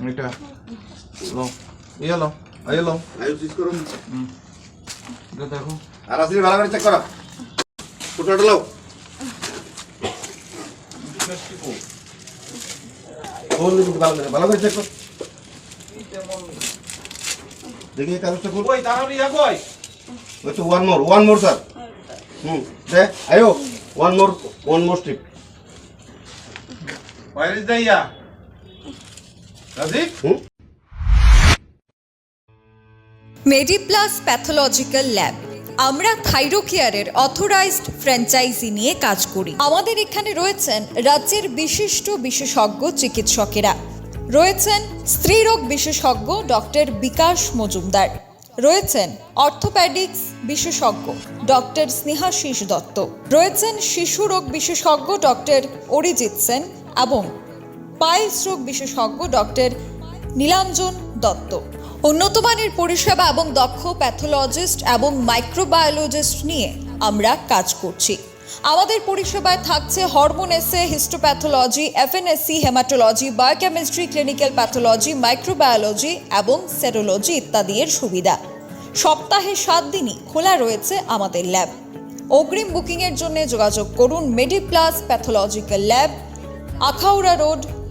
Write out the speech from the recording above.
এটা লো ইয়ে লো আইয়ে লো। আয়ু চিজ করুন এটা দেখো। আর আসলে ভালো করে চেক করো। ফুটোটা লাও। কোন দিকে ভালো করে ভালো করে চেক করো। দেখি কাগজটা খুল কই তাহলে ইয়া কই। ওই তো one more one more sir hmm দে আয়ো one more one more strip Where is the রাজিক হুম মেডিপ্লাস প্যাথোলজিক্যাল ল্যাব আমরা থাইরোকেয়ারের অথরাইজড ফ্র্যাঞ্চাইজি নিয়ে কাজ করি। আমাদের এখানে রয়েছেন রাজ্যের বিশিষ্ট বিশেষজ্ঞ চিকিৎসকেরা। রয়েছেন স্ত্রীরোগ বিশেষজ্ঞ ডক্টর বিকাশ মজুমদার। রয়েছেন অর্থোপ্যাডিক্স বিশেষজ্ঞ ডক্টর স্নেহাশিস দত্ত। রয়েছেন শিশু রোগ বিশেষজ্ঞ ডক্টর অরিজিৎ সেন এবং পাইলস রোগ বিশেষজ্ঞ ডক্টর নীলাঞ্জন দত্ত। উন্নত মানের পরিষেবা এবং দক্ষ প্যাথোলজিস্ট এবং মাইক্রোবায়োলজিস্ট নিয়ে আমরা কাজ করছি। আমাদের পরিষেবায় থাকছে hormone assay, histopathology, FNSC, haematology, biochemistry, clinical pathology, microbiology এবং সেরোলজি ইত্যাদি এর সুবিধা। সপ্তাহে সাত দিনই খোলা রয়েছে আমাদের ল্যাব। অগ্রিম বুকিংয়ের জন্য যোগাযোগ করুন Mediplus pathological lab, Akhaura road